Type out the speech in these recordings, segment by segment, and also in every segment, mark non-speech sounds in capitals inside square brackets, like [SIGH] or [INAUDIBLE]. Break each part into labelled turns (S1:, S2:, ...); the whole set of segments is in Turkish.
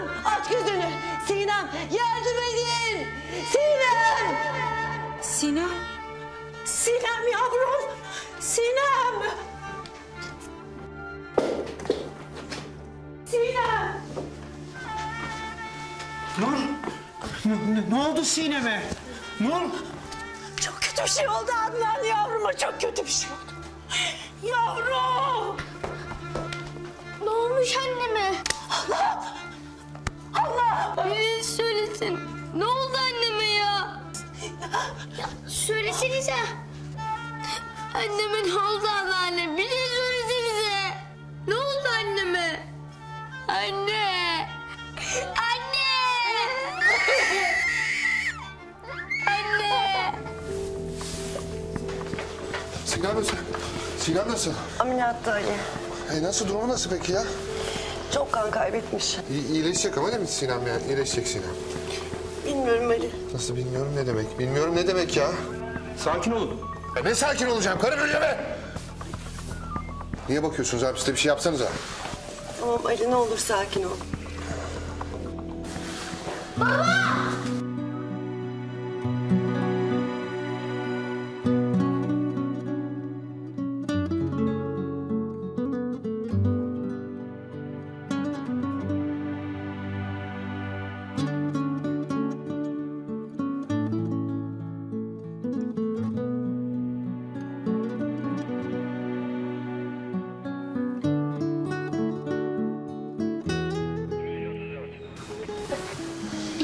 S1: Sinem aç gözünü. Sinem yardım edin. Sinem.
S2: Sinem.
S1: Sinem yavrum. Sinem. Sinem.
S3: Nur, ne, ne- ne oldu Sinem'e? Nur,
S1: Çok kötü bir şey oldu Adnan yavruma çok kötü bir şey oldu. Yavrum.
S4: Söylesenize. Anneme ne oldu anneanne? Bir şey söylesenize. Ne oldu anneme? Anne. Anne. Anne.
S5: Sinem nasıl? Sinem nasıl?
S1: Ameliyatta Ali.
S5: E nasıl durumu nasıl peki ya?
S1: Çok kan kaybetmiş.
S5: İyi, iyileşecek ama değil mi Sinem ya? İyileşecek Sinem.
S1: Bilmiyorum Ali.
S5: Nasıl bilmiyorum ne demek? Bilmiyorum ne demek ya?
S3: Sakin olun.
S5: E ne sakin olacağım? Karı böyle mi? Niye bakıyorsunuz abi? Siz de bir şey yapsanıza.
S1: Tamam Ali ne olur sakin ol.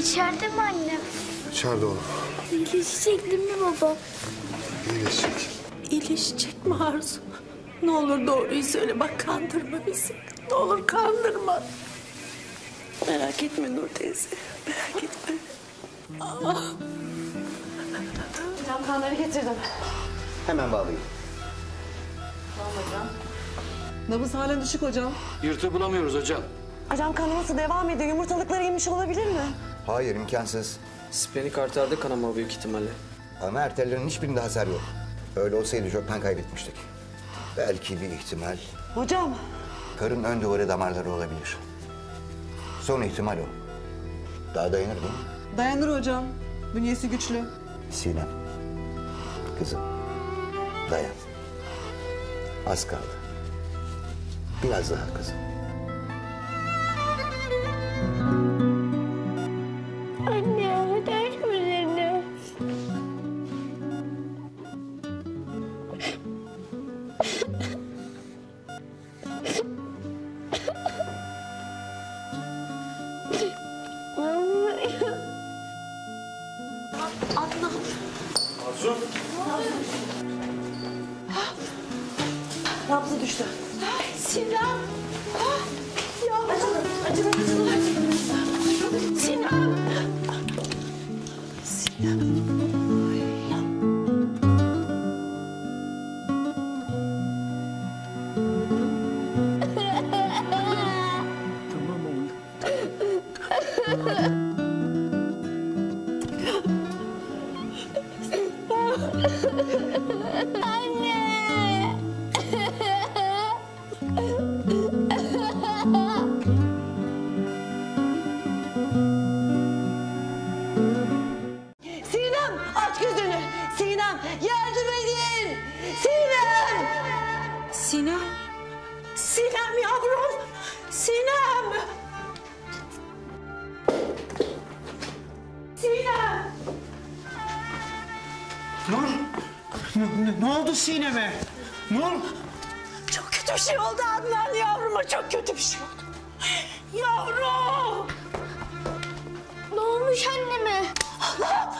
S4: İçeride mi annem?
S5: İçeride oğlum.
S4: İyileşecek değil mi baba?
S5: İyileşecek.
S1: İyileşecek mi Arzu? Ne olur doğruyu söyle bak kandırma bizi. Ne olur kandırma. Merak etme Nur teyze. Merak etme.
S6: Hocam kanları getirdim.
S7: Hemen bağlayayım.
S6: Nabız halen düşük hocam.
S3: Yırtığı bulamıyoruz hocam.
S6: Hocam kanaması devam ediyor. Yumurtalıkları inmiş olabilir mi?
S7: Hayır imkansız.
S8: Splenik arterde kanama büyük ihtimalle.
S7: Ama arterlerin hiçbirinde hasar yok. Öyle olsaydı çoktan kaybetmiştik. Belki bir ihtimal
S6: Hocam
S7: karın ön duvarı damarları olabilir. Son ihtimal o. Daha dayanır değil mi?
S6: dayanır hocam. Bünyesi güçlü.
S7: Sinem. Kızım. Dayan. Az kaldı. Biraz daha kızım.
S6: Nabzı düştü.
S1: Sinem. Ya. Acıdı, acıdı, acıdı. Sinem. Sinem.
S2: Sinem [LAUGHS]
S1: Sinem yavrum. Sinem. Sinem.
S3: Nur, ne, ne- ne oldu Sinem'e? Nur,
S1: Çok kötü bir şey oldu Adnan yavruma çok kötü bir şey oldu. Yavrum.
S4: Ne olmuş anneme?
S1: Allah.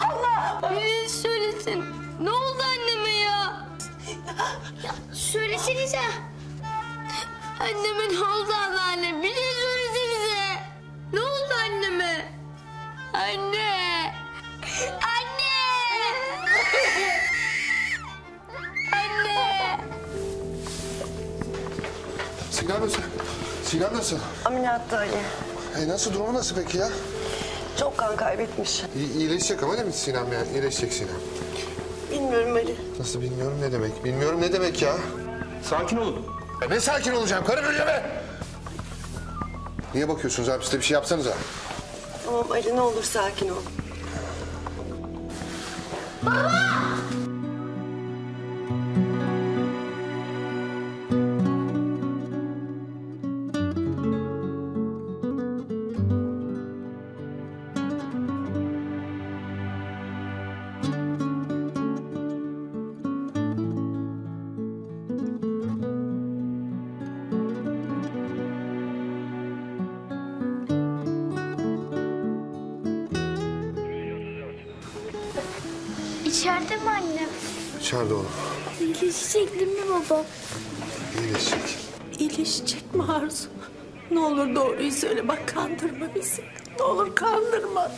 S1: Allah.
S4: Biri söylesin. Ne oldu anneme ya? Ya söylesenize. Anneme ne oldu anneanne? Bir şey söylesenize. Ne oldu anneme? Anne. Anne. Anne.
S5: Sinem nasıl? Sinem nasıl?
S1: Ameliyatta Ali.
S5: E nasıl durumu nasıl peki ya?
S1: Çok kan kaybetmiş.
S5: İyi, iyileşecek ama değil mi Sinem ya? İyileşecek Sinem.
S1: Bilmiyorum Ali.
S5: Nasıl bilmiyorum ne demek? Bilmiyorum ne demek ya?
S3: sakin olun.
S5: E ne sakin olacağım? Karı böyle mi? Niye bakıyorsunuz abi? Siz de bir şey yapsanıza.
S1: Tamam Ali ne olur sakin ol.
S4: İçeride mi annem?
S5: İçeride oğlum.
S4: İyileşecek değil mi baba?
S5: İyileşecek.
S9: İyileşecek mi Arzu? Ne olur doğruyu söyle bak kandırma bizi. Ne olur kandırma.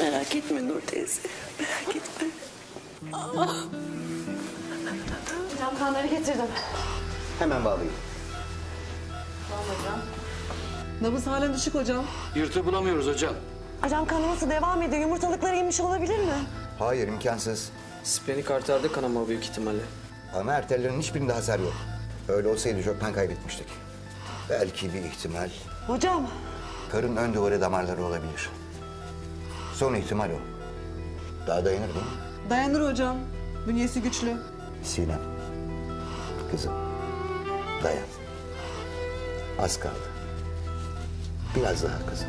S9: Merak etme Nur teyze. Merak etme.
S1: Hocam kanları getirdim.
S7: Hemen bağlayayım.
S1: Nabız halen düşük hocam.
S10: Yırtı bulamıyoruz hocam.
S1: Hocam kanaması devam ediyor. Yumurtalıkları yemiş olabilir mi?
S7: Hayır imkansız.
S8: Splenik arterde kanama büyük ihtimalle.
S7: Ana arterlerin hiçbirinde hasar yok. Öyle olsaydı çoktan kaybetmiştik. Belki bir ihtimal
S1: Hocam
S7: karın ön duvarı damarları olabilir. Son ihtimal o. Daha dayanır değil mi?
S1: dayanır hocam. Bünyesi güçlü.
S7: Sinem. Kızım. Dayan. Az kaldı. Biraz daha kızım.